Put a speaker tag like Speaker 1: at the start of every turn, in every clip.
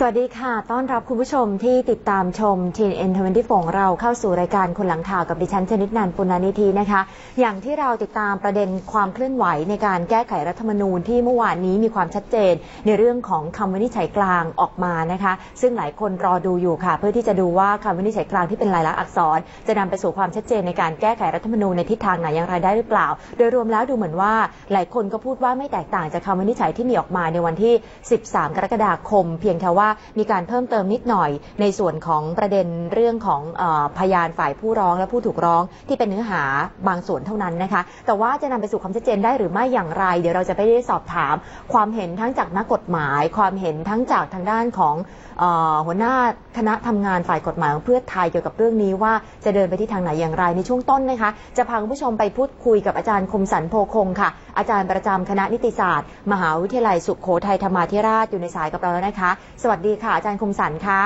Speaker 1: สวัสดีค่ะ ต้อนรับคุณผู้ชมที่ติดตามชม TN24 ของเราเข้าสู่รายการคนหลังข่าวกับดิฉันชนิดนันปุณณนิธินะคะ อย่างที่เราติดตามประเด็นความเคลื่อนไหวในการแก้ไขรัฐธรรมนูญที่เมื่อวานนี้มีความชัดเจน ในเรื่องของคำวินิจฉัยกลางออกมานะคะ ซึ่งหลายคนรอดูอยู่ค่ะ เพื่อที่จะดูว่าคำวินิจฉัยกลางที่เป็นลายลักษณ์อักษร จะนำไปสู่ความชัดเจนในการแก้ไขรัฐธรรมนูญในทิศทางไหนอย่างไรได้หรือเปล่า โดยรวมแล้วดูเหมือนว่าหลายคนก็พูดว่าไม่แตกต่างจากคำวินิจฉัยที่มีออกมาในวันที่ 13 กรกฎาคม เพียงแค่ว่ามีการเพิ่มเติมนิดหน่อย ในส่วนของประเด็นเรื่องของอพยานฝ่ายผู้ร้องและผู้ถูกร้องที่เป็นเนื้อหาบางส่วนเท่านั้นนะคะ แต่ว่าจะนำไปสู่ความชัดเจนได้หรือไม่อย่างไร เดี๋ยวเราจะไปได้สอบถาม ความเห็นทั้งจากนักกฎหมาย ความเห็นทั้งจากทางด้านของอหัวหน้าคณะทำงานฝ่ายกฎหมายของเพื่อไทยเกี่ยวกับเรื่องนี้ว่าจะเดินไปที่ทางไหนอย่างไรในช่วงต้นนะคะ จะพาคุณผู้ชมไปพูดคุยกับอาจารย์คมสันโพคงค่ะ อาจารย์ประจำคณะนิติศาสตร์ มหาวิทยาลัยสุขโขทัยธรรมาธิราชอยู่ในสายกับเราแล้วนะคะ สวัสดีค่ะ อาจารย์คมสันคะ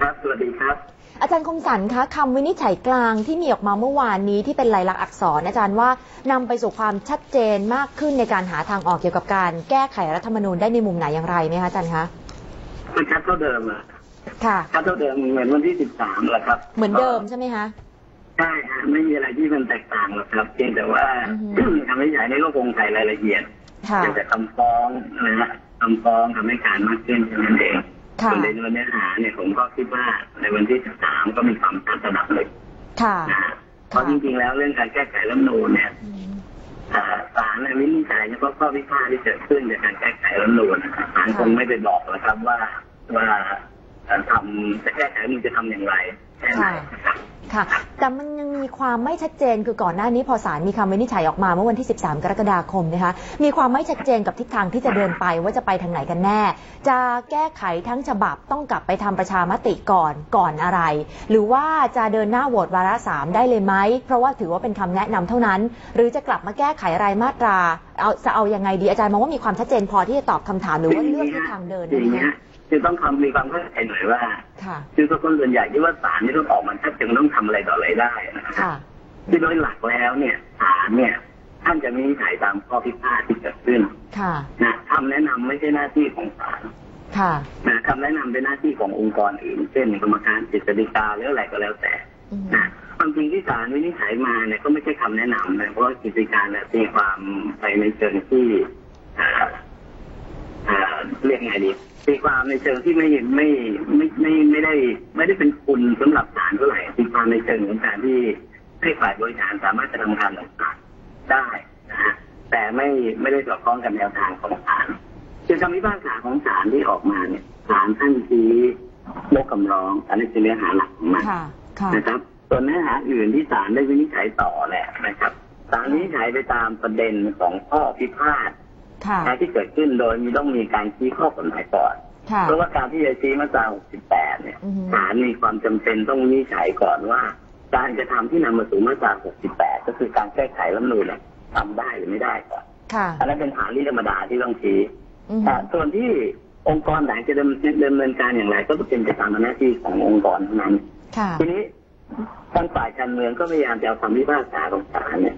Speaker 2: ครับสวัสดีครับ
Speaker 1: อาจารย์คมสันคะคำวินิจฉัยกลางที่มีออกมาเมื่อวานนี้ที่เป็นลายลักษณ์อักษรอาจารย์ว่านำไปสู่ความชัดเจนมากขึ้นในการหาทางออกเกี่ยวกับการแก้ไขรัฐธรรมนูญได้ในมุมไหนอย่างไรไหมคะอาจารย์คะ
Speaker 2: คือชัดเท่าเดิมอะ
Speaker 1: ค่ะ
Speaker 2: ชัดเท่าเดิมเหมือนวันที่สิบสามแหละครับ
Speaker 1: เหมือนเดิมใช่ไหมคะ
Speaker 2: ใช่ฮะไม่มีอะไรที่มันแตกต่างหรอกครับเพียงแต่ว่า
Speaker 1: อือฮึ
Speaker 2: คำวินิจฉัยในก็คงใส่รายละเอียด
Speaker 1: ค่ะ
Speaker 2: เกี่ยวกับคำฟ้องนะฮะ คำฟ้องทำให้การมากขึ้นแค่นั้นเอง
Speaker 1: ค่ะ
Speaker 2: ส่วนในเนื้อหาเนี่ยผมก็คิดว่าในวันที่สิบสามก็มีความชัดระดับหนึ่ง
Speaker 1: ค่ะ
Speaker 2: นะฮะเพราะจริงๆแล้วเรื่องการแก้ไขรัฐธรรมนูญเนี่ย
Speaker 1: อืม
Speaker 2: อ่าศาลเนี่ยวินิจฉัยเฉพาะข้อพิพาทที่เกิดขึ้นจากการแก้ไขรัฐธรรมนูญนะครับศาลคงไม่ไปบอกหรอกครับว่าว่าเอ่อทำจะแก้ไขรัฐธรรมนูญจะทำอย่างไรแค่ะ
Speaker 1: ค่ะ แต่มันยังมีความไม่ชัดเจนคือก่อนหน้านี้พอศาลมีคำวินิจฉัยออกมาเมื่อวันที่ 13 กรกฎาคมนะคะ มีความไม่ชัดเจนกับทิศทางที่จะเดินไปว่าจะไปทางไหนกันแน่ จะแก้ไขทั้งฉบับต้องกลับไปทำประชามติก่อนก่อนอะไร หรือว่าจะเดินหน้าโหวตวาระสามได้เลยไหม เพราะว่าถือว่าเป็นคำแนะนำเท่านั้น หรือจะกลับมาแก้ไขรายมาตรา เอาจะเอายังไงดีอาจารย์มองว่ามีความชัดเจนพอที่จะตอบคำถามหรือว่าเลือกทิศทางเดิน
Speaker 2: อ
Speaker 1: ได้
Speaker 2: ย่าง
Speaker 1: ไหม
Speaker 2: นี้ฮะ คือต้องคำมีความเข้าใจหน่อยว่า
Speaker 1: ค่ะ
Speaker 2: คือคนส่วนใหญ่ที่ว่าศาลนี่ต้องออกมาชัดเจนต้องทำอะไรต่ออะไรได้นะครับ
Speaker 1: ค่ะ
Speaker 2: ที่โดยหลักแล้วเนี่ยศาลเนี่ยท่านจะวินิจฉัยตามข้อพิพาทที่เกิดขึ้น
Speaker 1: ค่ะ
Speaker 2: นะคำแนะนำไม่ใช่หน้าที่ของศาล
Speaker 1: ค่ะ
Speaker 2: นะคำแนะนำเป็นหน้าที่ขององค์กรอื่น เช่นกรรมการจิตฎีกาหรืออะไรก็แล้วแต่
Speaker 1: อืม
Speaker 2: นะความจริงที่ศาลวินิจฉัยมาเนี่ยก็ไม่ใช่คำแนะนำนะเพราะว่ากิจการเนี่ยตีความไปในเชิงที่อ่าอ่าเรี ยกไงดีตีความในเชิงที่ไม่ไม่ไม่ไม่ไม่ได้ ไม่ได้เป็นคุณสำหรับศาลเท่าไหร่ตีความในเชิงของการที่ให้ฝ่ายบริหารสามารถจะทำงานต่างๆได้นะฮะแต่ไม่ไม่ได้สอดคล้องกับแนวทางของศาลคือคำพิพากษาของศาลที่ออกมาเนี่ยศาลท่านชี้ยกคำร้อง อันนี้คือเนื้อหาหลักของมัน
Speaker 1: ค่ะค่ะ
Speaker 2: นะครับส่วนเนื้อหาอื่นที่ศาลได้วินิจฉัยต่อแหละนะครับศาลวินิจฉัยไปตามประเด็นของข้อพิพาท
Speaker 1: ค่ะ
Speaker 2: ที่เกิดขึ้นโดยมีต้องมีการชี้ข้อกฎหมายก่อน
Speaker 1: ค่ะ
Speaker 2: เพราะว่าการที่จะชี้มาตรา 68 เนี่ย
Speaker 1: อือฮึ
Speaker 2: ศาลมีความจำเป็นต้องวินิจฉัยก่อนว่า การกระทำที่นำมาสู่มาตรา 68 ก็คือการแก้ไขรัฐธรรมนูญเนี่ยทำได้หรือไม่ได้ก่อน
Speaker 1: ค่ะ
Speaker 2: อันนั้นเป็นฐานที่ธรรมดาที่ต้องชี้
Speaker 1: อือฮึ
Speaker 2: แต่ส่วนที่องค์กรไหนจะดำดำเนินการอย่างไร ก็เป็นไปตามหน้าที่ขององค์กรเท่านั้น
Speaker 1: ค่ะ
Speaker 2: ทีนี้ทางฝ่ายการเมืองก็พยายามจะเอาคำพิพากษาของศาลเนี่ย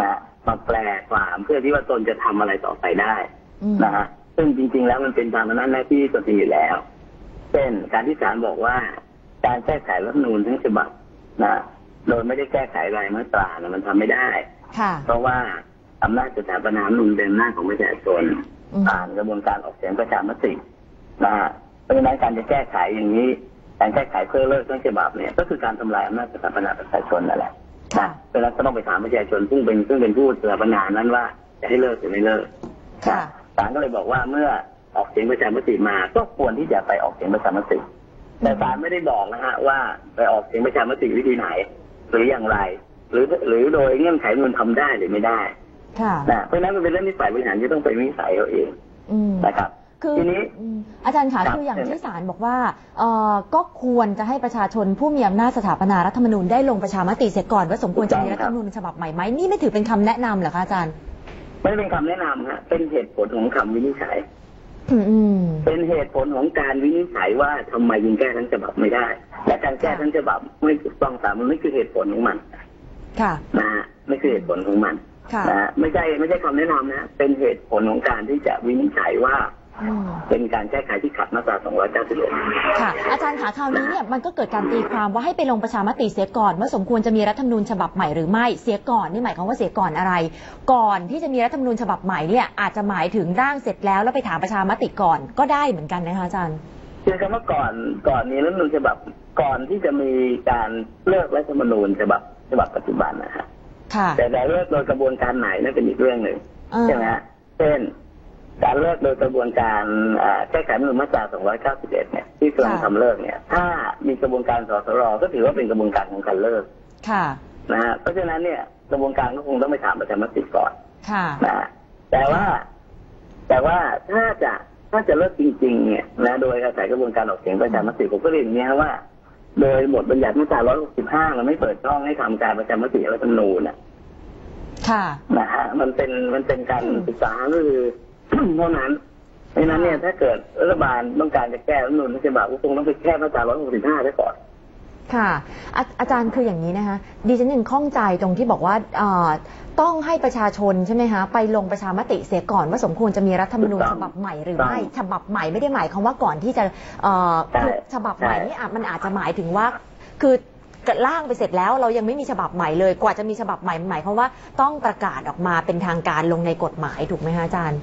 Speaker 2: นะ มาแปลความเพื่อที่ว่าตนจะทำอะไรต่อไปได้
Speaker 1: อืม
Speaker 2: นะฮะซึ่งจริง ๆ แล้วมันเป็นตามอำนาจหน้าที่ตนเองอยู่แล้ว เช่นการที่ศาลบอกว่า การแก้ไขรัฐธรรมนูญทั้งฉบับนะโดยไม่ได้แก้ไขรายมาตรานะมันทำไม่ได้
Speaker 1: ค่ะ
Speaker 2: เพราะว่าอำนาจสถาปนารัฐธรรมนูญเป็นอำนาจของประชาชน
Speaker 1: อืม
Speaker 2: ผ่านกระบวนการออกเสียงประชามตินะฮะเพราะฉะนั้นการจะแก้ไขอย่างนี้การแก้ไขเพื่อเลิกทั้งฉบับเนี่ยก็คือการทำลายอำนาจสถาปนาประชาชนนั่นแหละ
Speaker 1: ค่ะ
Speaker 2: นะ เพราะฉะนั้นก็ต้องไปถามประชาชนซึ่งเป็นซึ่งเป็นผู้สถาปนานั้นว่าจะให้เลิกหรือไม่เลิก
Speaker 1: ค่ะ
Speaker 2: ศาลก็เลยบอกว่าเมื่อออกเสียงประชามติมา ก็ควรที่จะไปออกเสียงประชามติ แต่ศาลไม่ได้บอกนะฮะว่าไปออกเสียงประชามติวิธีไหน หรืออย่างไร หรือหรือโดยเงื่อนไขมันทำได้หรือไม่ได้
Speaker 1: ค่ะ
Speaker 2: นะเพราะฉะนั้นมันเป็นเรื่องที่ฝ่ายบริหารที่ต้องไปวินิจฉัยเอาเอง
Speaker 1: อืม
Speaker 2: นะครับ
Speaker 1: คือ
Speaker 2: ทีนี้
Speaker 1: อืมอาจารย์คะ
Speaker 2: ครับ
Speaker 1: คืออย่างที่ศาลบอกว่าเอ่อก็ควรจะให้ประชาชนผู้มีอำนาจสถาปนารัฐธรรมนูญได้ลงประชามติเสียก่อนว่าสมควรจะมีรัฐธรรมนูญฉบับใหม่ไหมนี่ไม่ถือเป็นคำแนะนำเหรอคะอาจารย์
Speaker 2: ไม่ได้เป็นคำแนะนำฮะเป็นเหตุผลของคำวินิจฉัย
Speaker 1: อืมอืม
Speaker 2: เป็นเหตุผลของการวินิจฉัยว่าทำไมยิงแก้ทั้งฉบับไม่ได้ และการแก้ทั้งฉบับไม่ถูกต้องตามมันไม่คือเหตุผลของมัน
Speaker 1: ค่ะ
Speaker 2: นะฮะไม่คือเหตุผลของมัน
Speaker 1: ค่ะ
Speaker 2: นะฮะไม่ใช่ไม่ใช่คำแนะนำนะ เป็นเหตุผลของการที่จะวินิจฉัยว่า
Speaker 1: อืม
Speaker 2: เป็นการแก้ไขที่ขัดมาตรา 291
Speaker 1: ค่ะ อาจารย์ขาคราวนี้เนี่ยมันก็เกิดการตีความว่าให้ไปลงประชามติเสียก่อนว่าสมควรจะมีรัฐธรรมนูญฉบับใหม่หรือไม่เสียก่อนนี่หมายความว่าเสียก่อนอะไร ก่อนที่จะมีรัฐธรรมนูญฉบับใหม่เนี่ยอาจจะหมายถึงร่างเสร็จแล้วแล้วไปถามประชามติก่อนก็ได้เหมือนกันนะคะอาจารย์
Speaker 2: คือคำว่าก่อนก่อนมีรัฐธรรมนูญฉบับก่อนที่จะมีการเลิกรัฐธรรมนูญฉบับฉบับปัจจุบันนะฮะ
Speaker 1: ค่ะ
Speaker 2: แต่แต่เลิกโดยกระบวนการไหนนั่นเป็นอีกเรื่องหนึ่ง
Speaker 1: เออ
Speaker 2: ใช่ไหมฮะเช่น การเลิกโดยกระบวนการอ่าแก้ไขรัฐธรรมนูญมาตรา 291 เนี่ย ที่กำลังทำเลิกเนี่ย ถ้ามีกระบวนการสสรก็ถือว่าเป็นกระบวนการของการเลิก
Speaker 1: ค่ะ
Speaker 2: นะฮะเพราะฉะนั้นเนี่ยกระบวนการก็คงต้องไปถามประชามติก่อน
Speaker 1: ค่ะ
Speaker 2: นะฮะแต่ว่า แต่ว่าถ้าจะถ้าจะเลิกจริง ๆ เนี่ยนะโดยอาศัยกระบวนการออกเสียงประชามติผมก็เรียนอย่างนี้ยว่า โดยบทบัญญัติมาตรา 165 มันไม่เปิดช่องให้ทำการประชามติรัฐธรรมนูญนะ
Speaker 1: ค่ะ
Speaker 2: นะฮะมันเป็นมันเป็นการศึกษาคือ เท่านั้นเพราะฉะนั้นเนี่ยถ้าเกิดรัฐบาลต้องการจะแก้รัฐธรรมนูญฉบับก็คงต้องไปแก้มาตรา165ได้ก่อน
Speaker 1: ค่ะอาอาจารย์คืออย่างนี้นะคะดิฉันยังข้องใจตรงที่บอกว่าเอ่อต้องให้ประชาชนใช่ไหมคะไปลงประชามติเสียก่อนว่าสมควรจะมีรัฐธรรมนูญ
Speaker 2: ถูกต้
Speaker 1: ฉ
Speaker 2: อง
Speaker 1: บับใหม่หรือไม่
Speaker 2: ถูกต้อง
Speaker 1: ฉบับใหม่ไม่ได้หมายความว่าก่อนที่จะเอ่อ
Speaker 2: ใช่
Speaker 1: คือฉบับใหม่
Speaker 2: ใช่
Speaker 1: นี่อาจมันอาจจะหมายถึงว่าคือร่างไปเสร็จแล้วเรายังไม่มีฉบับใหม่เลย กว่าจะมีฉบับใหม่หมายความว่าต้องประกาศออกมาเป็นทางการลงในกฎหมายถูกไหมคะอาจารย์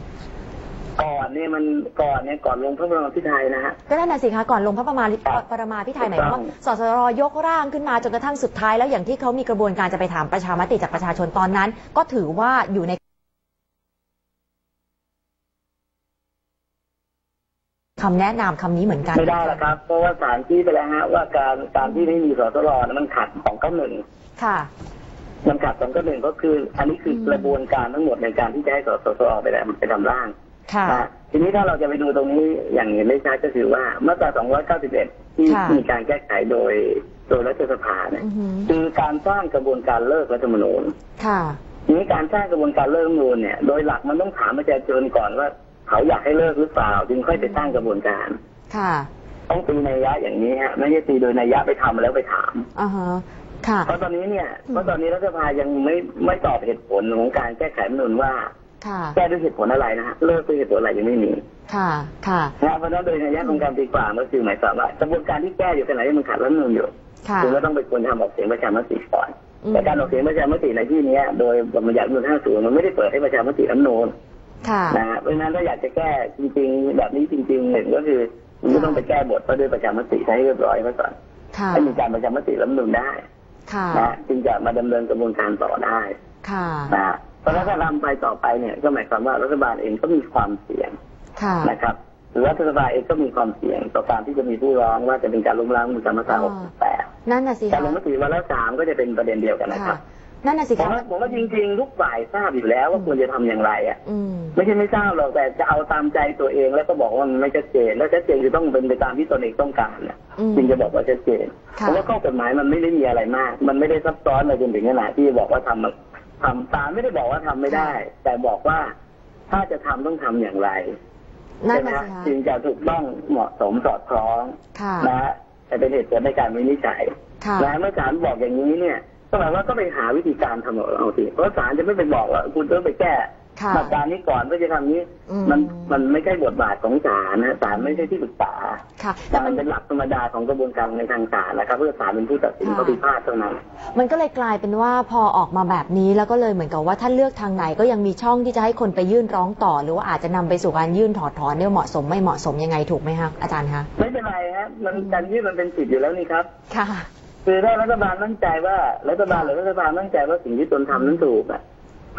Speaker 2: ก่อนเนี่ยมันก่อนเนี่ยก่อนลงพระบรมพิไทยนะฮะ
Speaker 1: ก็นั่นน่ะสิคะก่อนลงพระประมา
Speaker 2: ครับ
Speaker 1: ปรมาพิไทยหมายความว่า
Speaker 2: ถูกต้อง
Speaker 1: สสรยกร่างขึ้นมาจนกระทั่งสุดท้ายแล้วอย่างที่เขามีกระบวนการจะไปถามประชามติจากประชาชนตอนนั้น ก็ถือว่าอยู่ในคำแนะนำคำนี้เหมือนกัน
Speaker 2: ไม่ได้หรอกครับ เพราะว่าศาลที่ไปแล้วฮะว่าการการที่ไม่มีสสรนะมันขัดของก้าหนึ่ง
Speaker 1: ค่ะ
Speaker 2: มันขัดของก้าหนึ่งก็คือ อันนี้คือ
Speaker 1: ม
Speaker 2: กระบวนการทั้งหมดในการที่จะให้สสรไปแล้วไปทำร่าง
Speaker 1: ค่ะ
Speaker 2: นะทีนี้ถ้าเราจะไปดูตรงนี้อย่างเห็นได้ชัดก็คือว่ามาตรา 291 ที่
Speaker 1: ค่ะ
Speaker 2: มีการแก้ไขโดยโดยรัฐสภาเนี่ย
Speaker 1: อือหือ
Speaker 2: คือการสร้างกระบวนการเลิกรัฐธรรมนูญ
Speaker 1: ค่ะ
Speaker 2: ทีนี้การสร้างกระบวนการเลิกรัฐธรรมนูญเนี่ยโดยหลักมันต้องถามประชาชนก่อนว่า เขาอยากให้เลิกหรือเปล่าจึงค่อยไปสร้างกระบวนการ
Speaker 1: ค่ะ
Speaker 2: ต้องตีนัยยะอย่างนี้ฮะไม่ใช่ตีโดยนัยยะไปทำแล้วไปถาม
Speaker 1: อ่าฮะค่ะ
Speaker 2: เพราะตอนนี้เนี่ย
Speaker 1: อืม
Speaker 2: เพราะตอนนี้รัฐสภายังไม่ไม่ตอบเหตุผลของการแก้ไขรัฐธรรมนูญว่า
Speaker 1: ค่ะ
Speaker 2: แก้ด้วยเหตุผลอะไรนะฮะเลิกด้วยเหตุผลอะไรยังไม่มี
Speaker 1: ค่ะค่ะ
Speaker 2: นะเพราะฉะนั้นโดยนัยยะของการตีความก็คือหมายความว่ากระบวนการที่แก้อยู่ขณะที่มันขัดรัฐธรรมนูญอยู่
Speaker 1: ค่ะ
Speaker 2: จึงก็ต้องไปควรทำออกเสียงประชามติก่อน
Speaker 1: อืม
Speaker 2: แต่การออกเสียงประชามติในที่เนี้ยโดยบทบัญญัติรัฐธรรมนูญ50มันไม่ได้เปิดให้ประชามติรัฐธรรมนูญ
Speaker 1: ค่ะ
Speaker 2: นะฮะเพราะฉะนั้นถ้าอยากจะแก้จริง ๆ แบบนี้จริงๆหนึ่งก็คือมันก็ต้องไปแก้บทก็ด้วยประชามติให้เรียบร้อยมาก่อน
Speaker 1: ค่ะ
Speaker 2: ให้มีการประชามติรัฐธรรมนูญได้
Speaker 1: ค่ะ
Speaker 2: นะฮะจึงจะมาดำเนินกระบวนการต่อได้
Speaker 1: ค่ะ
Speaker 2: นะฮะ เพราะฉะนั้นถ้าทำไปต่อไปเนี่ยก็หมายความว่ารัฐบาลเองก็มีความเสี่ยง
Speaker 1: ค่ะ
Speaker 2: นะครับหรือรัฐบาลเองก็มีความเสี่ยงต่อการที่จะมีผู้ร้องว่าจะเป็นการล้มล้างมูลธรรมศาสตร์68
Speaker 1: นั่นน่ะสิ
Speaker 2: การ
Speaker 1: คะ
Speaker 2: ลงมติวันละสามก็จะเป็นประเด็นเดียวกันนะครั
Speaker 1: ค่ะ
Speaker 2: บ
Speaker 1: นั่นน่ะสิ
Speaker 2: ผม
Speaker 1: คะ
Speaker 2: ว่าผมว่าจริงๆทุกฝ่ายทราบอยู่แล้วว่าควรจะทำอย่างไรอะ
Speaker 1: อืม
Speaker 2: ไม่ใช่ไม่ทราบหรอกแต่จะเอาตามใจตัวเองแล้วก็บอกว่ามันไม่ชัดเจน แล้วชัดเจนคือต้องเป็นไปตามที่ตนเองต้องการน่ะ
Speaker 1: อืม
Speaker 2: จึงจะบอกว่าชัดเจน
Speaker 1: ค่ะ
Speaker 2: เพราะว่าข้อกฎหมายมันไม่ได้มีอะไรมาก มันไม่ได้ซับซ้อนอะไรจนถึงขนาดที่จะบอกว่าทำ ทำตามไม่ได้บอกว่าทำไม่ได้ แต่บอกว่าถ้าจะทำต้องทำอย่างไร
Speaker 1: นั่น
Speaker 2: ใช่ไหม
Speaker 1: น่ะ
Speaker 2: ฮะ
Speaker 1: สิคะ
Speaker 2: จึงจะถูกต้องเหมาะสมสอดคล้อง
Speaker 1: ค่ะ
Speaker 2: นะฮะแต่เป็นเหตุผลในการวินิจฉัย
Speaker 1: ค่ะ
Speaker 2: นะเมื่อศาลบอกอย่างนี้เนี่ยก็หมายว่าก็ไปหาวิธีการทำของเราสิเพราะศาลจะไม่ไปบอกว่าคุณต้องไปแก้
Speaker 1: ค่ะ
Speaker 2: มาตรานี้ก่อนเพื่อจะทำนี้
Speaker 1: อืม
Speaker 2: มันมันไม่ใช่บทบาทของศาลนะศาลไม่ใช่ที่ปรึกษา
Speaker 1: ค่ะแต่
Speaker 2: แต่
Speaker 1: มั
Speaker 2: มันนเป็นหลักธรรมดาของกระบวนการในทางศาลนะครับเพื่อศาลเป็นผู้ตัดสิน
Speaker 1: ค่ะ
Speaker 2: ข้อพิพาทเท่านั้น
Speaker 1: มันก็เลยกลายเป็นว่าพอออกมาแบบนี้แล้วก็เลยเหมือนกับว่าถ้าเลือกทางไหนก็ยังมีช่องที่จะให้คนไปยื่นร้องต่อ หรือว่าอาจจะนำไปสู่การยื่นถอดถอนเนี่ยเหมาะสมไม่เหมาะสมยังไงถูกไหมคะอาจารย์คะ
Speaker 2: ไม่เป็นไรฮะมันการยื่นมันเป็นสิทธิ์อยู่แล้วนี่ครับ
Speaker 1: ค่ะ
Speaker 2: คือถ้ารัฐบาลมั่นใจว่ารัฐบาลหรือรัฐบาลมั่นใจว่าสิ่งที่ตนทำนั้นถูกอะ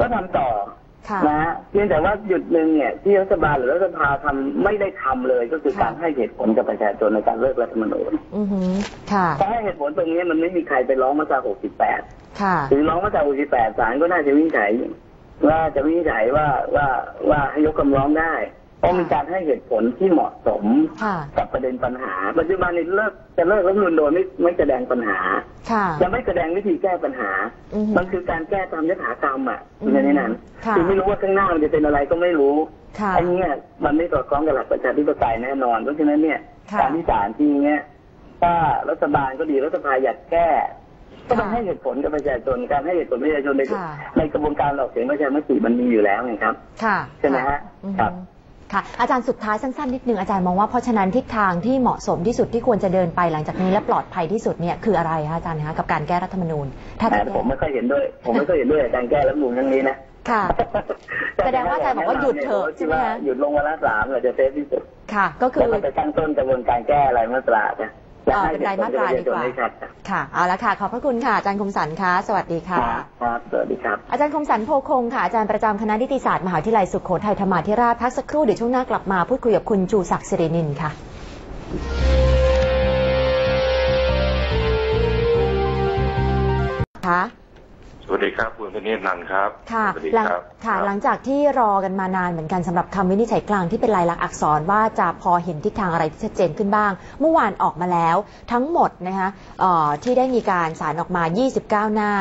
Speaker 2: ก็ทำต่อ
Speaker 1: ค่ะ
Speaker 2: นะฮะเพียงแต่ว่าหยุดหนึ่งเนี่ยที่รัฐบาลหรือรัฐสภาทำไม่ได้ทำเลยก็คือ
Speaker 1: ค่ะ
Speaker 2: การให้เหตุผลกับประชาชนในการเลิกรัฐธรรมนูญ
Speaker 1: อือหือค่ะ
Speaker 2: ถ้าให้เหตุผลตรงนี้มันไม่มีใครไปร้องมาตรา68
Speaker 1: ค่ะ
Speaker 2: หรือร้องมาตรา68ศาลก็น่าจะวินิจฉัยว่าจะวินิจฉัยว่าว่าว่าให้ยกคำร้องได้ เพราะมีการให้เหตุผลที่เหมาะสม
Speaker 1: ค่ะ
Speaker 2: กับประเด็นปัญหา ปัจจุบันนี้เลิกจะเลิกรัฐธรรมนูญโดยไม่ไม่แสดงปัญหา
Speaker 1: ค่ะ
Speaker 2: จะไม่แสดงวิธีแก้ปัญหา
Speaker 1: อือหือ
Speaker 2: มันคือการแก้ตามยถากรรมอะ
Speaker 1: อืม
Speaker 2: ในนี้นั้น
Speaker 1: ค่ะ
Speaker 2: คือไม่รู้ว่าข้างหน้ามันจะเป็นอะไรก็ไม่รู้
Speaker 1: ค่ะ
Speaker 2: อันเนี้ยมันไม่สอดคล้องกับหลักประชาธิปไตยแน่นอน เพราะฉะนั้นเนี่ย
Speaker 1: ค่ะ
Speaker 2: การที่ศาลที่เนี้ยถ้ารัฐบาลก็ดีรัฐสภาอยากแก้ก็ต้องให้เหตุผลกับประชาชนการให้เหตุผลประชาชนใน
Speaker 1: ค่ะ
Speaker 2: ในกระบวนการออกเสียงประชามติมันมีอยู่แล้วไงครับ
Speaker 1: ค่ะ
Speaker 2: ใช่ไหมฮะ
Speaker 1: อือ
Speaker 2: ครั
Speaker 1: หื
Speaker 2: บ
Speaker 1: อ ค่ะอาจารย์สุดท้ายสั้นๆนิดนึงอาจารย์มองว่าเพราะฉะนั้นทิศทางที่เหมาะสมที่สุดที่ควรจะเดินไปหลังจากนี้และปลอดภัยที่สุดเนี่ยคืออะไรคะอาจารย์คะกับการแก้รัฐธรรมนูญถ้าจะ
Speaker 2: แต่
Speaker 1: แก้
Speaker 2: ผมไม่ค่อยเห็นด้วย ผมไม่ค่อยเห็นด้วยกับการแก้รัฐธรรมนูญครั้งนี้นะ
Speaker 1: ค่ะแสดงว่าอาจารย์บอกว่าหยุดเถอะใช่ไหมคะ
Speaker 2: หยุดลงวาระสามเราจะเซฟที่สุด
Speaker 1: ค่ะ ก็คือ
Speaker 2: แล้วก็จะตั้งต้นกระบวนการแก้รายมาตรานะ และ
Speaker 1: เอ่อ
Speaker 2: ให้
Speaker 1: เป็นรายมาตราดีกว่า
Speaker 2: ให้ชัดครับ
Speaker 1: ค่ะเอาละค่ะ ขอบพระคุณค่ะอาจารย์คมสันคะสวัสดีค่ะ
Speaker 2: ครับสวัสดีครับ
Speaker 1: อาจารย์คมสันโพคงค่ะอาจารย์ประจำคณะนิติศาสตร์มหาวิทยาลัยสุโขทัยธรรมาธิราชพักสักครู่เดี๋ยวช่วงหน้ากลับมาพูดคุยกับคุณจูศักดิ์สิรินินค่ะค่ะ
Speaker 3: ส วัสดีครับคุณพนิษฐ์นันท์ครับ
Speaker 1: ค่ะ
Speaker 3: สวัสดี
Speaker 1: หลัง
Speaker 3: ครับ
Speaker 1: ค่ะ
Speaker 3: รับ
Speaker 1: หลังจากที่รอกันมานานเหมือนกันสำหรับคำวินิจฉัยกลางที่เป็นลายลักษณ์อักษรว่าจะพอเห็นทิศทางอะไรที่ชัดเจนขึ้นบ้าง เมื่อวานออกมาแล้วทั้งหมดนะคะเอ่อที่ได้มีการสารออกมา 29 หน้า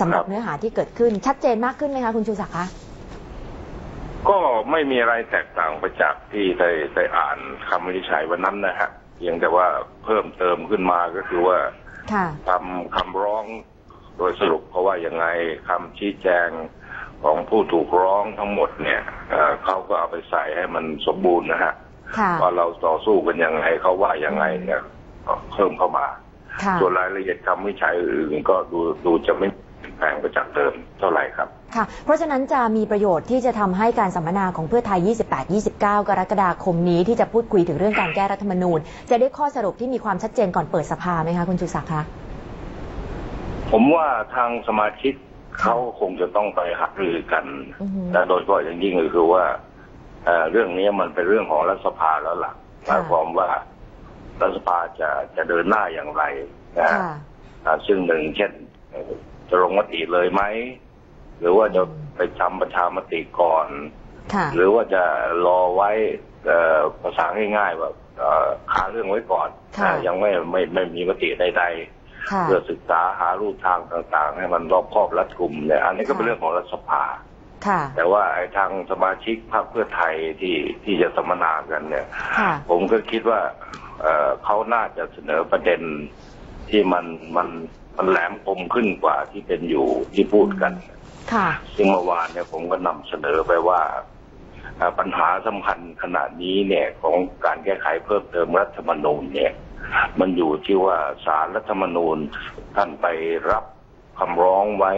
Speaker 1: สำหรับเนื้อหาที่เกิดขึ้นชัดเจนมากขึ้นไหมคะคุณชูศักดิ์คะ
Speaker 3: ก็ไม่มีอะไรแตกต่างไปจากที่ได้ได้อ่านคำวินิจฉัยวันนั้นนะฮะเพียงแต่ว่าเพิ่มเติมขึ้นมาก็คือว่า
Speaker 1: ค่ะ
Speaker 3: คำคำร้อง โดยสรุปเขาว่ายังไงคำชี้แจงของผู้ถูกร้องทั้งหมดเนี่ยเอ่อเขาก็เอาไปใส่ให้มันสมบูรณ์นะฮะ
Speaker 1: ค่ะ
Speaker 3: ว่าเราต่อสู้กันยังไงเขาว่ายังไงเนี่ยก็เพิ่มเข้ามา
Speaker 1: ค่ะ
Speaker 3: ส่วนรายละเอียดคำวินิจฉัยอื่นก็ดูดูจะไม่เปลี่ยนแปลงไปจากเดิมเท่าไหร่ครับ
Speaker 1: ค่ะ เพราะฉะนั้นจะมีประโยชน์ที่จะทำให้การสัมมนาของเพื่อไทย 28-29 กรกฎาคมนี้ที่จะพูดคุยถึงเรื่องการแก้รัฐธรรมนูญ จะได้ข้อสรุปที่มีความชัดเจนก่อนเปิดสภาไหมคะคุณชูศักดิ์คะ
Speaker 3: ผมว่าทางสมาชิกเขาคงจะต้องไปหารือกัน
Speaker 1: อือฮึ
Speaker 3: และโดยเฉพาะอย่างยิ่งก็คือว่าเอ่อเรื่องนี้มันเป็นเรื่องของรัฐสภาแล้วล่ะห
Speaker 1: ค่ะ
Speaker 3: มายความว่ารัฐสภาจะจะเดินหน้าอย่างไรนะฮะ
Speaker 1: ค่ะ
Speaker 3: อ่าซึ่งหนึ่งเช่นเอ่อจะลงมติเลยไหม หรือว่าจะไปทำประชามติก่อน
Speaker 1: ค่ะ
Speaker 3: หรือว่าจะรอไว้เอ่อภาษาง่ายๆว่าเอ่อหาเรื่องไว้ก่อน
Speaker 1: ค่ะ
Speaker 3: อ่ายังไม่ไม่ไม่มีมติใดๆ
Speaker 1: ค่ะ
Speaker 3: เพื่อศึกษาหารูปทางต่างๆ ให้มันรอบคอบรัดกุมเนี่ยอันนี้ก็เป็นเรื่องของรัฐสภา
Speaker 1: ค่ะ
Speaker 3: แต่ว่าไอ้ทางสมาชิกพรรคเพื่อไทยที่ที่จะสัมมนากันเนี่ย
Speaker 1: ค่ะ
Speaker 3: ผมก็คิดว่าเอ่อเขาน่าจะเสนอประเด็นที่มันมันมันแหลมคมขึ้นกว่าที่เป็นอยู่ที่พูดกัน
Speaker 1: ค่ะ
Speaker 3: ซึ่งเมื่อวานเนี่ยผมก็นำเสนอไปว่าเอ่อปัญหาสำคัญขณะนี้เนี่ยของการแก้ไขเพิ่มเติมรัฐธรรมนูญเนี่ย มันอยู่ที่ว่าสารรัฐธรรมนูญท่านไปรับคำร้องไว้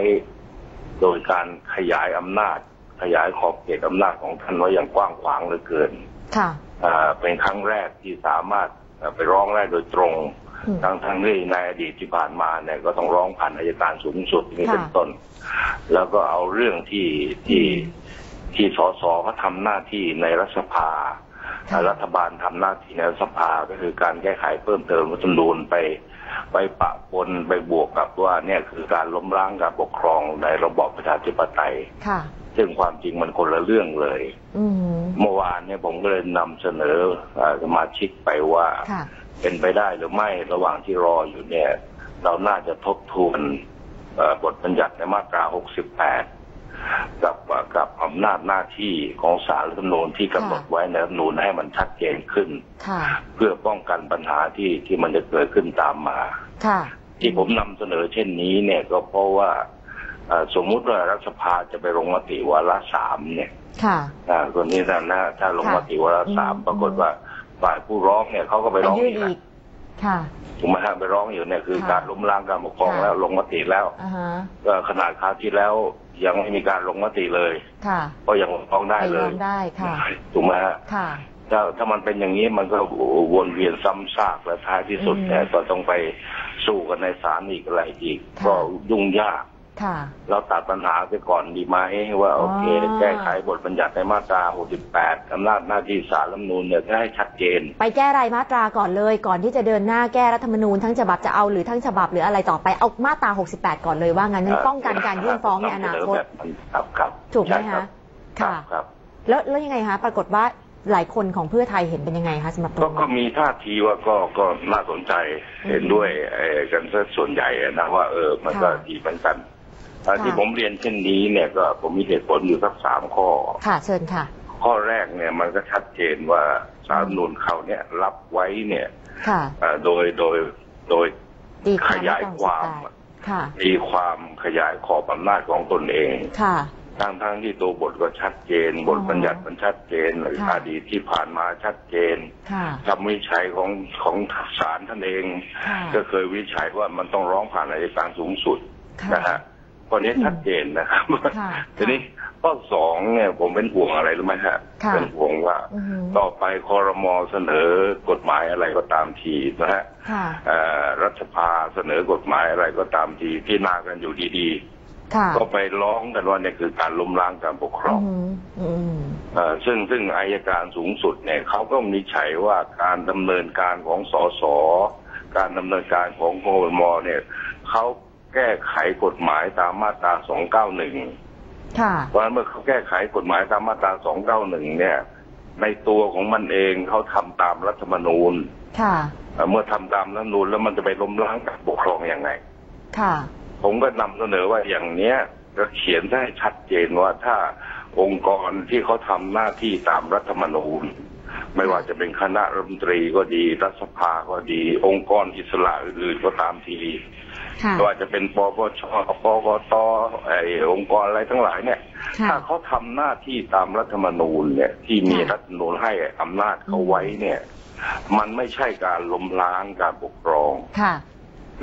Speaker 3: โดยการขยายอำนาจ ขยายขอบเขตอำนาจของท่านไว้อย่างกว้างขวางเหลือเกิน
Speaker 1: ค่ะ
Speaker 3: อ่าเป็นครั้งแรกที่สามารถเอ่อไปร้องได้โดยตรง
Speaker 1: อืม
Speaker 3: ทั้งทั้งที่ในอดีตที่ผ่านมาเนี่ยก็ต้องร้องผ่านอายการสูงสุดนี่
Speaker 1: ค่ะ
Speaker 3: เป็นต้น แล้วก็เอาเรื่องที่ที่ที่สสเขาทำหน้าที่ในรัฐสภา
Speaker 1: ค่ะ
Speaker 3: รัฐบาลทำหน้าที่ในรัฐสภาก็คือการแก้ไขเพิ่มเติมรัฐธรรมนูญไปไปปะปนไปบวกกับว่าเนี่ยคือการล้มล้างการปกครองในระบอบประชาธิปไตย
Speaker 1: ค่ะ
Speaker 3: ซึ่งความจริงมันคนละเรื่องเลย
Speaker 1: อืม
Speaker 3: เมื่อวานเนี่ยผมก็เลยนำเสนอเอ่อสมาชิกไปว่า
Speaker 1: ค่ะ
Speaker 3: เป็นไปได้หรือไม่ระหว่างที่รออยู่เนี่ย เราน่าจะทบทวนเอ่อบทบัญญัติในมาตรา 68 กับเอ่อกับอำนาจหน้าที่ของสารรัฐธรรมนูญที่กำหนดไว้ในรัฐธรรมนูญให้มันชัดเจนขึ้น
Speaker 1: ค่ะ
Speaker 3: เพื่อป้องกันปัญหาที่ที่มันจะเกิดขึ้นตามมา
Speaker 1: ค่ะ
Speaker 3: ที่ผมนำเสนอเช่นนี้เนี่ยก็เพราะว่าเอ่อสมมุติว่ารัฐสภาจะไปลงมติวาระสามเนี่ย
Speaker 1: ค่ะ
Speaker 3: อ่าคนนี้นะนะถ้าลง
Speaker 1: ค่ะ
Speaker 3: มติวาระสาม
Speaker 1: อืม
Speaker 3: ปรากฏว่าฝ่ายผู้ร้องเนี่ยเขาก็ไป
Speaker 1: ไป
Speaker 3: ร้อง
Speaker 1: ยื่น
Speaker 3: อีก
Speaker 1: อี
Speaker 3: นะ
Speaker 1: ก ค่ะ
Speaker 3: ถูกไหมฮะไปร้องอยู่เนี่ยคือ
Speaker 1: ค่ะ
Speaker 3: การล้มล้างการปกครอง
Speaker 1: ค่ะ
Speaker 3: แล้วลงมติแล้ว
Speaker 1: อ่าฮะ
Speaker 3: ก็ขนาดคราวที่แล้วยังไม่มีการลงมติเลย
Speaker 1: ค่ะ
Speaker 3: ก็ยังร้องได้
Speaker 1: ไป
Speaker 3: เล
Speaker 1: ร้อยงได้ค่ะ
Speaker 3: ถูกไหมฮะ
Speaker 1: ค่ะ
Speaker 3: ถ้าถ้ามันเป็นอย่างนี้มันก็วนเวียนซ้ำซากและท้ายที่สุด
Speaker 1: อืม
Speaker 3: เนี่ยก็ต้องไปสู้กันในศาลอีกอะไรอีก
Speaker 1: ค่ะ
Speaker 3: ก็ยุ่งยาก
Speaker 1: ค่ะ
Speaker 3: เราตัดปัญหาไปก่อนดีไหมว่าโอเค
Speaker 1: อ๋อ
Speaker 3: แก้ไขบทบัญญัติในมาตรา 68อำนาจหน้าที่ศาลรัฐธรรมนูญเนี่ยจะให้ชัดเจน
Speaker 1: ไปแก้รายมาตราก่อนเลย ก่อนที่จะเดินหน้าแก้รัฐธรรมนูญทั้งฉบับจะเอาหรือทั้งฉบับหรืออะไรต่อไปเอามาตรา 68 ก่อนเลยว่างั้นนั้นป้องกันการยื่นฟ้องในอนาคต
Speaker 3: ครับครับ
Speaker 1: ถูกไหม
Speaker 3: ใช่ครั
Speaker 1: คะ
Speaker 3: บ
Speaker 1: ค่ะ
Speaker 3: ครับ
Speaker 1: แล้วแล้วยังไงคะปรากฏว่าหลายคนของเพื่อไทยเห็นเป็นยังไงคะสำหรับตร
Speaker 3: ก็
Speaker 1: ง
Speaker 3: ก็
Speaker 1: นี้
Speaker 3: มีท่าทีว่าก็ก็น่าสนใจ
Speaker 1: อืม
Speaker 3: เห็นด้วยเอ่อกันซะส่วนใหญ่นะว่าเออมันก็
Speaker 1: ค่ะ
Speaker 3: ดีเหมือนกันอ่า
Speaker 1: ค่ะ
Speaker 3: ที่ผมเรียนเช่นนี้เนี่ยก็ผมมีเหตุผลอยู่สักสามข้อ
Speaker 1: ค่ะ เชิญค่ะ
Speaker 3: ข้อแรกเนี่ยมันก็ชัดเจนว่าสารรัฐธรรมนูญเขาเนี่ยรับไว้เนี่ย
Speaker 1: ค่ะ
Speaker 3: เอ่อโดยโดยโดย
Speaker 1: ตีความ
Speaker 3: ขยายความ
Speaker 1: มาตรา68ค่ะ
Speaker 3: ตีความขยายขอบอำนาจของตนเอง
Speaker 1: ค่ะ
Speaker 3: ทางทางๆที่ตัวบทก็ชัดเจน บทบัญญัติมันชัดเจน
Speaker 1: ค่ะ
Speaker 3: อดีตที่ผ่านมาชัดเจน
Speaker 1: ค่ะ
Speaker 3: คำวินิจฉัยของของศาลท่านเอง
Speaker 1: ค่ะ
Speaker 3: ก็เคยวินิจฉัยว่ามันต้องร้องผ่านอัยการสูงสุด
Speaker 1: ค่ะ
Speaker 3: นะฮะ ข้อนี้ชัดเจนนะครับ
Speaker 1: ค่ะ
Speaker 3: ทีนี้ข้อสองเนี่ยผมเป็นห่วงอะไรรู้ไหมฮะ
Speaker 1: ค่ะ
Speaker 3: เป็นห่วงว่า
Speaker 1: อือฮึ
Speaker 3: ต่อไปคอรมอเสนอกฎหมายอะไรก็ตามทีนะฮะ
Speaker 1: ค่ะ
Speaker 3: เอ่อรัฐสภาเสนอกฎหมายอะไรก็ตามทีที่นากันอยู่ดี
Speaker 1: ค่ะ
Speaker 3: ๆก็ไปร้องกันว่าเนี่ยคือการล้มล้างการปกคร
Speaker 1: อื
Speaker 3: อง
Speaker 1: มอืม
Speaker 3: เอ่อซึ่งซึ่งอายการสูงสุดเนี่ยเขาก็มีฉัยว่าการดำเนินการของสสการดำเนินการของกรมเนี่ยเขา แก้ไขกฎหมายตามมาตรา 291
Speaker 1: ค่ะ
Speaker 3: เพราะฉะนั้นเมื่อเขาแก้ไขกฎหมายตามมาตรา 291 เนี่ย ในตัวของมันเองเขาทำตามรัฐธรรมนูญ
Speaker 1: ค่ะ
Speaker 3: เอ่อเมื่อทำตามรัฐธรรมนูญแล้วมันจะไปล้มล้างการปกครองยังไง
Speaker 1: ค่ะ
Speaker 3: ผมก็นำเสนอว่าอย่างเนี้ยจะเขียนให้ชัดเจนว่าถ้าองค์กรที่เขาทำหน้าที่ตามรัฐธรรมนูญ ไม่ว่าจะเป็นคณะรัฐมนตรีก็ดี รัฐสภาก็ดี องค์กรอิสระอื่นๆก็ตามที
Speaker 1: ค่ะ
Speaker 3: ไม่ว่าจะเป็นปปชปกตไอ้องค์กรอะไรทั้งหลายเนี่ย
Speaker 1: ค่ะ
Speaker 3: ถ้าเขาทำหน้าที่ตามรัฐธรรมนูญเนี่ย ที่มี
Speaker 1: ค่ะ
Speaker 3: รัฐธรรมนูญให้อำนาจเขาไว้เนี่ย มันไม่ใช่การล้มล้างการปกครอง
Speaker 1: ค่ะ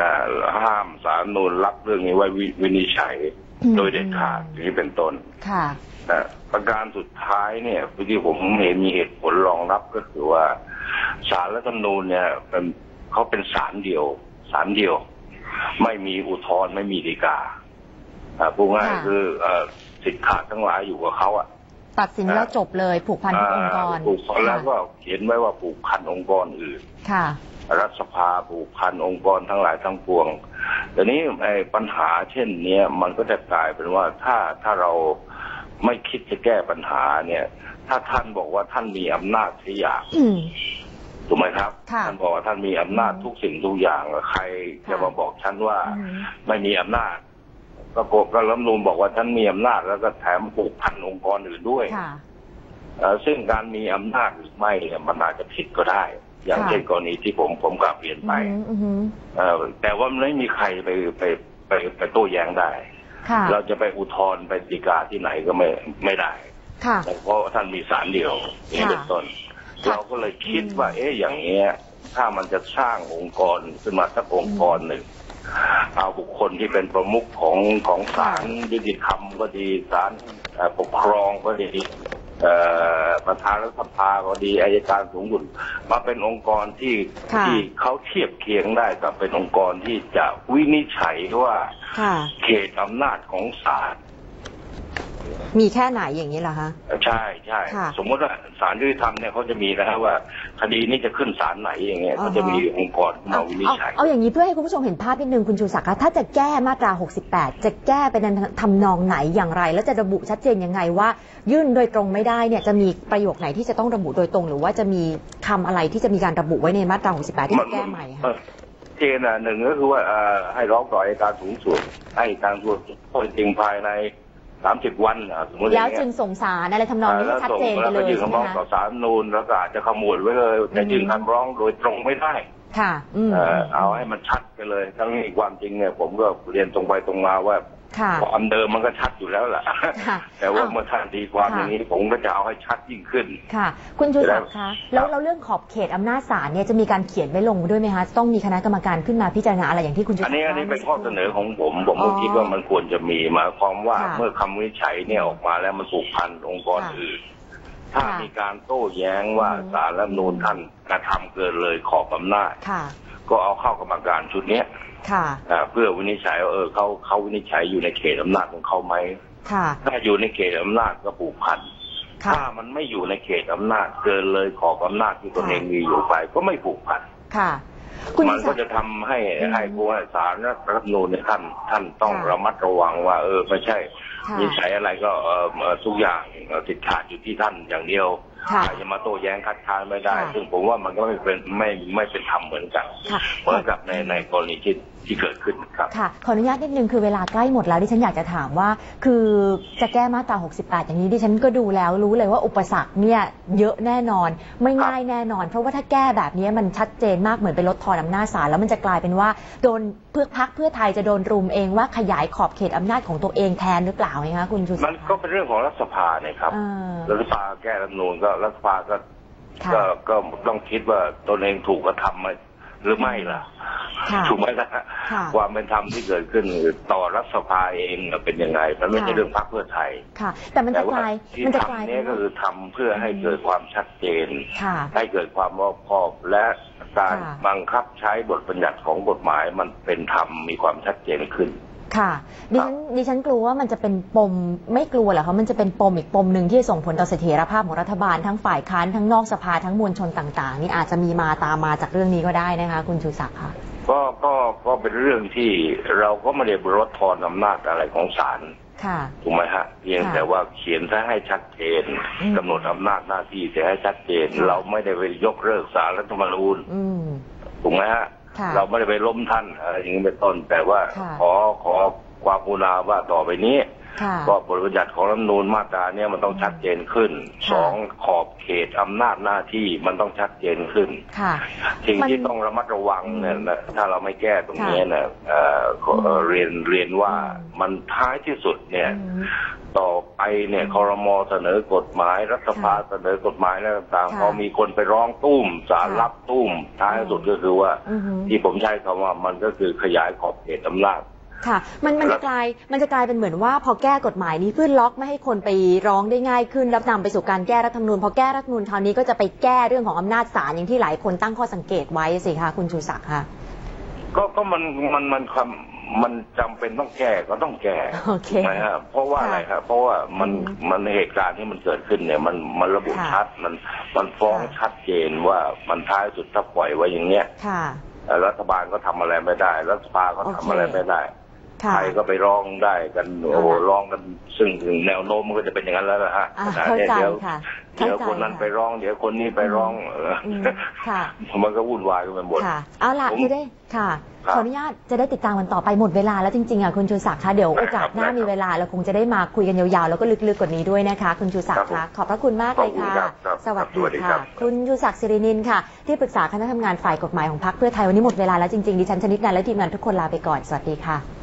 Speaker 3: นะห้ามสารนูนรับเรื่องนี้ไว้วิวินิจฉัย
Speaker 1: อืม
Speaker 3: โดยเด็ดขาดอย่างนี้เป็นต้น
Speaker 1: ค่ะ
Speaker 3: นะประการสุดท้ายเนี่ยที่ผมเห็นมีเหตุผลรองรับก็คือว่าสารรัฐธรรมนูญเนี่ยเป็นเขาเป็นศาลเดียวศาลเดียว ไม่มีอุทธรณ์ไม่มีฎีกาอ่าพูดง่าย
Speaker 1: ค่ะ
Speaker 3: คือเอ่อสิทธิ์ขาดทั้งหลายอยู่กับเขาอะ
Speaker 1: ตัดสินแล้วจบเลยผูกพันทุกองค์กรา
Speaker 3: ผูกพันแล้วก็เขียนไว้ว่าผูกพันองค์กรอื่น
Speaker 1: ค่ะ
Speaker 3: รัฐสภาผูกพันองค์กรทั้งหลายทั้งปวงแต่นี้ไอ้ปัญหาเช่นเนี้ยมันก็จะกลายเป็นว่าถ้าถ้าเรา ไม่คิดจะแก้ปัญหาเนี่ย ถ้าท่านบอกว่าท่านมีอำนาจทุกอย่าง
Speaker 1: อืม
Speaker 3: ถูกไหมครับ
Speaker 1: ค่ะ
Speaker 3: ท่านบอกว่าท่านมีอำนาจทุกสิ่งทุกอย่างใครจะมาบอกฉันว่า
Speaker 1: อืม
Speaker 3: ไม่มีอำนาจก็โกก็รัฐธรรมนูลบอกว่าท่านมีอำนาจแล้วก็แถมผูกพันองค์กรอื่นด้วย
Speaker 1: ค่ะ
Speaker 3: เอ่อซึ่งการมีอำนาจหรือไม่เนี่ยมันอาจจะผิดก็ได้ อย่าง
Speaker 1: ค่ะ
Speaker 3: เช่นกรณีที่ผมผมกลับเรียนไป
Speaker 1: อืมอืม
Speaker 3: เอ่อแต่ว่ามันไม่มีใครไปไปไปไปโต้แย้งได้
Speaker 1: ค่ะ
Speaker 3: เราจะไปอุทธรณ์ไปฎีกาที่ไหนก็ไม่ไม่ได้
Speaker 1: ค่ะ
Speaker 3: เพราะท่านมีศาลเดียวอย่างนี้เป็นต้น
Speaker 1: ค่ะ
Speaker 3: เราก็เลยคิดว่า เอ๊ะอย่างเงี้ย ถ้ามันจะสร้างองค์กรขึ้นมาสักองค์กรหนึ่งเอาบุคคลที่เป็นประมุขของของศาลยุติธรรมก็ดีศาลเอ่อปกครองก็ดีเอ่อ ประธานรัฐสภาก็ดีอายการสูงสุดมาเป็นองค์กรที่
Speaker 1: ค่ะ
Speaker 3: ที่เขาเทียบเคียงได้กับเป็นองค์กรที่จะวินิจฉัยว่า
Speaker 1: ค่ะ
Speaker 3: เขตอำนาจของศาล
Speaker 1: มีแค่ไหนอย่างนี้เหรอคะ
Speaker 3: ใช่ใช่
Speaker 1: ค่ะ
Speaker 3: สมมติว่าศาลยุติธรรมเนี่ยเขาจะมีนะครับว่า คดีนี้จะขึ้นศาลไหนอย่างเงี้ย
Speaker 1: อ่าฮะ
Speaker 3: เขาจะมีองค์กรขึ้น
Speaker 1: เอา
Speaker 3: มาวินิจ
Speaker 1: เอา
Speaker 3: ฉัย
Speaker 1: เอาอย่างนี้เพื่อให้คุณผู้ชมเห็นภาพนิดนึงคุณชูศักดิ์คะถ้าจะแก้มาตรา 68 จะแก้เป็นทำนองไหนอย่างไร แล้วจะระบุชัดเจนยังไงว่า ยื่นโดยตรงไม่ได้เนี่ยจะมีประโยคไหนที่จะต้องระบุโดยตรง หรือว่าจะมีคำอะไรที่จะมีการระบุไว้ในมาตรา 68 ที่จะแก้ใหม่
Speaker 3: เอ
Speaker 1: ค่ะ
Speaker 3: อเจนอะหนึ่งก็คือว่าเอ่อให้ร้องต่ออัยการสูงสุดให้การสูงสุดข้อเท็จจริงภายใน สามสิบวันอะสมมติอ
Speaker 1: แล้
Speaker 3: ย่าวงเงี้
Speaker 1: จึ
Speaker 3: ย
Speaker 1: งส่งสารอะไรทำนองนี้ให้
Speaker 3: แล้ว
Speaker 1: ชัด
Speaker 3: ส่ง
Speaker 1: เจนไป
Speaker 3: แล้ว
Speaker 1: เล
Speaker 3: ก็
Speaker 1: ย
Speaker 3: ยื่น
Speaker 1: ใช่ไหม
Speaker 3: คำร้องต่อ
Speaker 1: คะ
Speaker 3: ศาลนูนแล้วก็อาจจะขมวดไว้เลยแต่
Speaker 1: อืม
Speaker 3: ยื่นคำร้องโดยตรงไม่ได้
Speaker 1: ค่ะ อืม
Speaker 3: เอ่อเอาให้มันชัดไปเลย ทั้งนี้ความจริงเนี่ยผมก็เรียนตรงไปตรงมาว่า
Speaker 1: ค่ะ
Speaker 3: ความเดิมมันก็ชัดอยู่แล้วแหละ
Speaker 1: ค่ะ
Speaker 3: แต่ว่า
Speaker 1: อ้าว
Speaker 3: เมื่อท่านตีความ
Speaker 1: ค่ะ
Speaker 3: อย่างนี้ผมก็จะเอาให้ชัดยิ่งขึ้น
Speaker 1: ค่ะ คุณชูศักดิ์คะ
Speaker 3: ครั
Speaker 1: แล้ว
Speaker 3: บ
Speaker 1: แล้วเรื่องขอบเขตอำนาจศาลเนี่ยจะมีการเขียนไว้ลงด้วยไหมคะ ต้องมีคณะกรรมการขึ้นมาพิจารณาอะไรอย่างที่คุณชูศัก
Speaker 3: อัน
Speaker 1: ดิ์
Speaker 3: นี้อันนี้
Speaker 1: ว่า
Speaker 3: เป็นข้อเสนอของผม ผม
Speaker 1: อ๋
Speaker 3: ก็
Speaker 1: อ
Speaker 3: คิดว่ามันควรจะมีหมายความว่า
Speaker 1: ค่ะ
Speaker 3: เมื่อคำวินิจฉัยเนี่ยออกมาแล้วมันผูกพันองค์กร
Speaker 1: ค่ะ
Speaker 3: อื่นถ้า
Speaker 1: ค่ะ
Speaker 3: มีการโต้แย้งว่า
Speaker 1: อืม
Speaker 3: สารรัฐธรรมนูญท่านกระทำเกินเลยขอบอำนาจ
Speaker 1: ค่ะ
Speaker 3: ก็เอาเข้ากรรมการชุดเนี้ย
Speaker 1: ค่ะ
Speaker 3: อ่าเพื่อวินิจฉัยว่าเออเขาเขาวินิจฉัยอยู่ในเขตอำนาจของเขาไหม
Speaker 1: ค่ะ
Speaker 3: ถ้าอยู่ในเขตอำนาจก็ผูกพัน
Speaker 1: ค่ะ
Speaker 3: ถ้ามันไม่อยู่ในเขตอำนาจเกินเลยขอบอำนาจที่ตน
Speaker 1: ค่ะ
Speaker 3: เองมีอยู่ไปก็ไม่ผูกพัน
Speaker 1: ค่ะคุณ
Speaker 3: มัน
Speaker 1: ชู
Speaker 3: ก็
Speaker 1: ศักดิ์
Speaker 3: จะทำให้
Speaker 1: อืม
Speaker 3: ให้ผู้ว่าสารรัฐธรรมนูญเนี่ยท่านท่านต้อง
Speaker 1: ค่ะ
Speaker 3: ระมัดระวังว่า เออไม่ใช่
Speaker 1: ค่ะ
Speaker 3: วินิจฉัยอะไรก็เออเอ่อทุกอย่างเอ่อติดขาดอยู่ที่ท่านอย่างเดียว
Speaker 1: ค่ะ
Speaker 3: ใครจะมาโต้แย้งคัดค้านไม่ได้
Speaker 1: ค่ะ
Speaker 3: ซึ่งผมว่ามันก็ไม่เป็นไม่ไม่เป็นธรรมเหมือนกัน
Speaker 1: ค่ะ
Speaker 3: เหมือนกับในในกรณีที่ ที่เกิดขึ้นครับ
Speaker 1: ค่ะขออนุญาตนิดนึงคือเวลาใกล้หมดแล้วดิฉันอยากจะถามว่า คือจะแก้มาตรา 68 อย่างนี้ดิฉันก็ดูแล้วรู้เลยว่าอุปสรรคเนี่ยเยอะแน่นอน ไม่ง่ายแน่นอน เพราะว่าถ้าแก้แบบนี้มันชัดเจนมากเหมือนไปลดทอนอำนาจศาลแล้วมันจะกลายเป็นว่าโดนเพื่อพักเพื่อไทยจะโดนรุมเองว่าขยายขอบเขตอำนาจของตัวเองแทนหรือเปล่าไงคะคุณชูศั
Speaker 3: มั
Speaker 1: ก
Speaker 3: น
Speaker 1: ดิ์
Speaker 3: ก็เป็นเรื่องของรัฐสภาเนี่ยครับ
Speaker 1: อ่า
Speaker 3: รัฐสภาแก้รัฐธรรมนูนก็รัฐสภาก็
Speaker 1: ค่ะ
Speaker 3: ก็ก็ต้องคิดว่าตนเองถูกกระทำไหม หรือไม่ล่ะ
Speaker 1: ค่ะ
Speaker 3: ถูกไหมล่ะ
Speaker 1: ค่ะ
Speaker 3: ความเป็นธรรมที่เกิดขึ้นต่อรัฐสภาเองน่ะเป็นยังไงมันไม่ใช่
Speaker 1: ค่ะ
Speaker 3: เรื่องพรรคเพื่อไทย
Speaker 1: ค่ะ แต่มัน
Speaker 3: แต่
Speaker 1: จะก
Speaker 3: ว่า
Speaker 1: ลาย
Speaker 3: ที่
Speaker 1: มันจะกลาย
Speaker 3: ทำ
Speaker 1: เป็
Speaker 3: เนี้
Speaker 1: น
Speaker 3: ก็คือทำเพื่อให้เกิดความชัดเจน
Speaker 1: ค่ะ
Speaker 3: ให้เกิดความรอบคอบและการ
Speaker 1: ค่ะ
Speaker 3: บังคับใช้บทบัญญัติของกฎหมายมันเป็นธรรมมีความชัดเจนขึ้น
Speaker 1: ค่ะดิฉันดิฉันกลัวว่ามันจะเป็นปมไม่กลัวเหรอคะมันจะเป็นปมอีกปมหนึ่งที่ส่งผลต่อเสถียรภาพของรัฐบาลทั้งฝ่ายค้านทั้งนอกสภาทั้งมวลชนต่าง ๆ นี่อาจจะมีมาตามมาจากเรื่องนี้ก็ได้นะคะ คุณชูศักดิ์ค่ะ
Speaker 3: ก็ก็ก็เป็นเรื่องที่เราก็ไม่ได้ลดทอนอำนาจอะไรของศาล
Speaker 1: ค่ะ
Speaker 3: ถูกไหมฮะเพียง
Speaker 1: ค่ะ
Speaker 3: แต่ว่าเขียนซะให้ชัดเจน
Speaker 1: อืม
Speaker 3: กำหนดอำนาจหน้าที่เสียให้ชัดเจน
Speaker 1: ค่ะ
Speaker 3: เราไม่ได้ไปยกเลิกสารรัฐธรรมนูญ
Speaker 1: อืม
Speaker 3: ถูกไหมฮะ
Speaker 1: ค่ะ
Speaker 3: เราไม่ได้ไปล้มท่านอะไรอย่างนี้เป็นต้นแต่ว่า
Speaker 1: ค่ะ
Speaker 3: ขอขอความกรุณาว่าต่อไปนี้
Speaker 1: ค่ะ
Speaker 3: ก็บทบัญญัติของรัฐธรรมนูญมาตราเนี่ยมันต้องชัดเจนขึ้น
Speaker 1: ค่ะ
Speaker 3: สองขอบเขตอำนาจหน้าที่มันต้องชัดเจนขึ้น
Speaker 1: ค่ะ
Speaker 3: สิ่ง
Speaker 1: มัน
Speaker 3: ที่ต้องระมัดระวังเนี่ย
Speaker 1: อืม
Speaker 3: นะถ้าเราไม่แก้ตรงนี้
Speaker 1: ค่ะ
Speaker 3: นะเอ่อขอเอ่อ
Speaker 1: อืม
Speaker 3: เรียนเรียนว่า
Speaker 1: อืม
Speaker 3: มันท้ายที่สุดเนี่ย
Speaker 1: อืม
Speaker 3: ต่อไปเนี่ย
Speaker 1: อืม
Speaker 3: คอรมอเสนอกฎหมายรัฐสภา
Speaker 1: ค่ะ
Speaker 3: เสนอกฎหมายอะไรต่างๆ
Speaker 1: ค่ะ
Speaker 3: พอมีคนไปร้องตุ้มศาล
Speaker 1: ค่ะ
Speaker 3: รับตุ้มท้ายที่สุดก็คือว่า
Speaker 1: อือหือ
Speaker 3: ที่ผมใช้คำว่ามันก็คือขยายขอบเขตอำนาจ
Speaker 1: ค่ะ มันมัน
Speaker 3: แล้
Speaker 1: จะ
Speaker 3: ว
Speaker 1: กลายมันจะกลายเป็นเหมือนว่าพอแก้กฎหมายนี้เพื่อล็อกไม่ให้คนไปร้องได้ง่ายขึ้นแล้วนำไปสู่การแก้รัฐธรรมนูญพอแก้รัฐธรรมนูญคราวนี้ก็จะไปแก้เรื่องของอำนาจศาลอย่างที่หลายคนตั้งข้อสังเกตไว้สิคะคุณชูศักดิ์ค่ะ
Speaker 3: ก็ก็มันมันมันความมันจำเป็นต้องแก้ก็ต้องแก้
Speaker 1: โอเค
Speaker 3: ถูกไหมฮะเพราะว่า
Speaker 1: ค่ะ
Speaker 3: อะไรครับเพราะว่ามัน
Speaker 1: อืม
Speaker 3: มันเหตุการณ์ที่มันเกิดขึ้นเนี่ย มันมันระบุ
Speaker 1: ค่ะ
Speaker 3: ชัดมันมันฟ้อง
Speaker 1: ค่ะ
Speaker 3: ชัดเจนว่ามันท้ายสุดถ้าปล่อยไว้อย่างเงี้ย
Speaker 1: ค่ะ
Speaker 3: เอ่อรัฐบาลก็ทำอะไรไม่ได้ รัฐสภาก็
Speaker 1: โอเค
Speaker 3: ทำอะไรไม่ได้
Speaker 1: ค่ะ
Speaker 3: ใครก็ไปร้องได้กันโอ้โห
Speaker 1: เอาล่ะ
Speaker 3: ร้องกันซึ่งถึงแนวโน้มมันก็จะเป็นอย่างนั้นแล้วนะฮะ
Speaker 1: อ่า
Speaker 3: ขณะ
Speaker 1: เข้า
Speaker 3: นี้ย
Speaker 1: ใจ
Speaker 3: เดี๋ยว
Speaker 1: ค่ะ
Speaker 3: เดี๋ยว
Speaker 1: เข้าใจ
Speaker 3: คนนั้น
Speaker 1: ค่ะ
Speaker 3: ไปร้องเดี๋ยวคนนี้ไปร้องเอออ
Speaker 1: มค่ะ
Speaker 3: มันก็วุ่นวายกันไปหมด
Speaker 1: ค่ะเอาล่ะ
Speaker 3: ผม
Speaker 1: จะได้ค่ะ
Speaker 3: ครับ
Speaker 1: ขออนุญาตจะได้ติดตามกันต่อไปหมดเวลาแล้วจริงๆอะคุณชูศักดิ์คะเดี๋ยวโอกาสหน้า
Speaker 3: ครับ
Speaker 1: มีเวลาเราคงจะได้มาคุยกันยาวๆแล้วก็ลึกๆกว่านี้ด้วยนะคะ คุณชูศักดิ์
Speaker 3: ครั
Speaker 1: คะ
Speaker 3: บผม
Speaker 1: ขอบพระคุณมากเลยค่ะ
Speaker 3: ขอบคุณครับครับ
Speaker 1: สวัส
Speaker 3: ส
Speaker 1: ดี
Speaker 3: วัสดีครั
Speaker 1: ค่ะ
Speaker 3: บ
Speaker 1: คุณชูศักดิ์สิรินินค่ะ ที่ปรึกษาคณะทำงานฝ่ายกฎหมายของพรรคเพื่อไทยวันนี้หมดเวลาแล้วจริงๆดิฉันชนิดนันและทีมงานทุกคนลาไปก่อนสวัสดีค่ะ